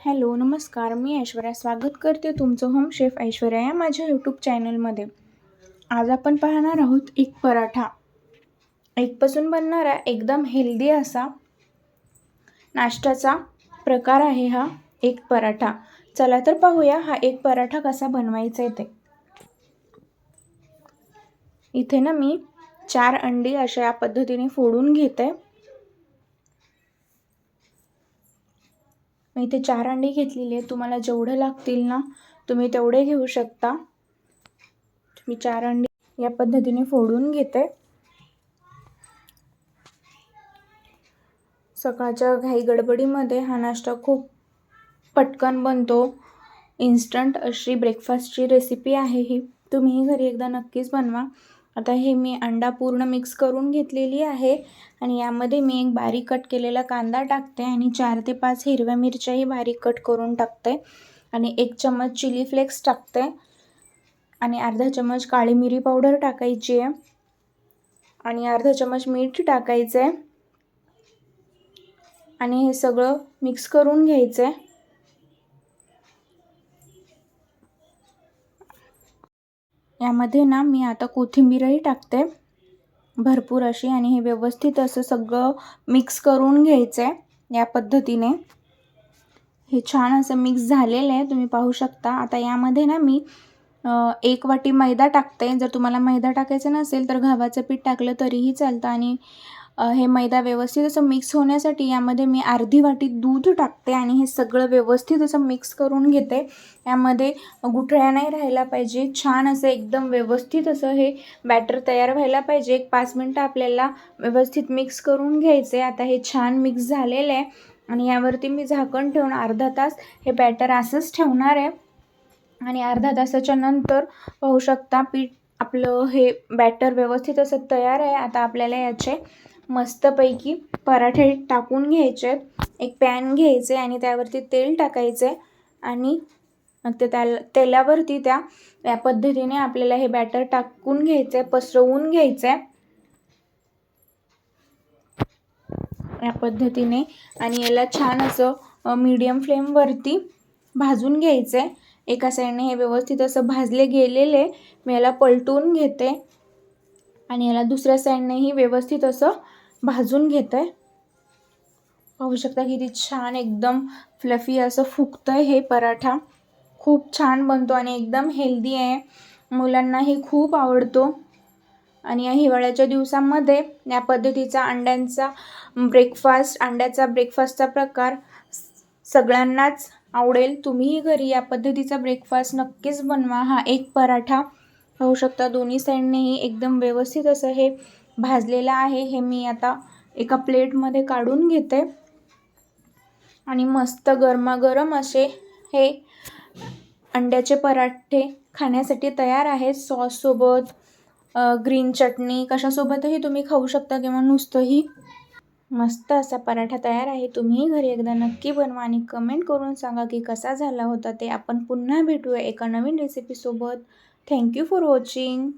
Hello नमस्कार. मी ऐश्वर्या स्वागत करते तुमचं होम शेफ ऐश्वर्या या माझ्या यूट्यूब चॅनलमध्ये आज आपण पाहणार आहोत एक पराठा. एकपासून बनणारा एकदम हेल्दी असा नाश्त्याचा प्रकार आहे हा एक पराठा. चला तर पाहूया हा एक पराठा कसा बनवायचा आहे ते. इथे ना मी चार अंडी अशा या पद्धतीने फोडून घेते. मी इथे चार अंडी घेतलेली आहे तुम्हाला जेवढे लागतील ना तुम्ही तेवढे घेऊ शकता. मी चार अंडी या पद्धतीने फोडून घेते. सकाळच्या घाई गडबडीमध्ये हा नाश्ता खूप पटकन बनतो. इन्स्टंट अशी ब्रेकफास्टची रेसिपी आहे ही. तुम्हीही घरी एकदा नक्कीच बनवा. आता हे मी अंडा पूर्ण मिक्स करून घेतलेली आहे आणि यामध्ये मी एक बारीक कट केलेला कांदा टाकते आणि चार ते पाच हिरव्या मिरच्याही बारीक कट करून टाकते. आणि एक चम्मच चिली फ्लेक्स टाकते. आणि अर्धा चम्मच काळी मिरी पावडर टाकायची आहे. आणि अर्धा चम्मच मीठ टाकायचं आहे आणि हे सगळं मिक्स करून घ्यायचं आहे यामध्ये ना मी आता कोथिंबीरही टाकते. भरपूर अशी आणि हे व्यवस्थित असं सगळं मिक्स करून घ्यायचं आहे या पद्धतीने. हे छान असं मिक्स झालेलं आहे तुम्ही पाहू शकता. आता यामध्ये ना मी एक वाटी मैदा टाकते. जर तुम्हाला मैदा टाकायचा नसेल तर गव्हाचं पीठ टाकलं तरीही चालतं आणि हे मैदा व्यवस्थित असं मिक्स होण्यासाठी यामध्ये मी अर्धी वाटी दूध टाकते आणि हे सगळं व्यवस्थित असं मिक्स करून घेते. यामध्ये गुठळ्या नाही राहायला पाहिजे. छान असं एकदम व्यवस्थित असं हे बॅटर तयार व्हायला पाहिजे. एक पाच मिनटं आपल्याला व्यवस्थित मिक्स करून घ्यायचं. आहे आता हे छान मिक्स झालेलं आहे आणि यावरती मी झाकण ठेवून अर्धा तास हे बॅटर असंच ठेवणार आहे. आणि अर्धा तासाच्या नंतर पाहू शकता पीठ आपलं हे बॅटर व्यवस्थित असं तयार आहे. आता आपल्याला याचे मस्तपैकी पराठे टाकून घ्यायचे. एक पॅन घ्यायचे आणि त्यावरती तेल टाकायचे. आणि मग ते त्या तेलावरती त्या या पद्धतीने आपल्याला हे बॅटर टाकून घ्यायचं आहे पसरवून घ्यायचं. आहे या पद्धतीने. आणि याला छान असं मीडियम फ्लेमवरती भाजून घ्यायचं. आहे एका साईडने हे व्यवस्थित असं भाजले गेलेले. मी याला पलटून घेते. आणि याला दुसऱ्या साईडनेही व्यवस्थित असं भाजून घेत आहे पाहू शकता किती छान एकदम फ्लफी असं फुगतं आहे हे पराठा. खूप छान बनतो आणि एकदम हेल्दी आहे. मुलांनाही खूप आवडतो. आणि या हिवाळ्याच्या दिवसामध्ये या पद्धतीचा अंड्यांचा ब्रेकफास्ट अंड्याचा ब्रेकफास्टचा प्रकार सगळ्यांनाच आवडेल. तुम्हीही घरी या पद्धतीचा ब्रेकफास्ट नक्कीच बनवा. हा एक पराठा. पाहू शकता दोन्ही साईडनेही एकदम व्यवस्थित असं हे भाजलेलं आहे हे मी आता एका प्लेटमध्ये काढून घेते. आणि मस्त गरमागरम असे हे अंड्याचे पराठे खाण्यासाठी तयार आहेत. सॉससोबत ग्रीन चटणी कशासोबतही तुम्ही खाऊ शकता किंवा नुसतंही. मस्त असा पराठा तयार आहे. तुम्ही घरी एकदा नक्की बनवा आणि कमेंट करून सांगा की कसा झाला होता ते. आपण पुन्हा भेटूया एका नवीन रेसिपीसोबत थँक्यू फॉर वॉचिंग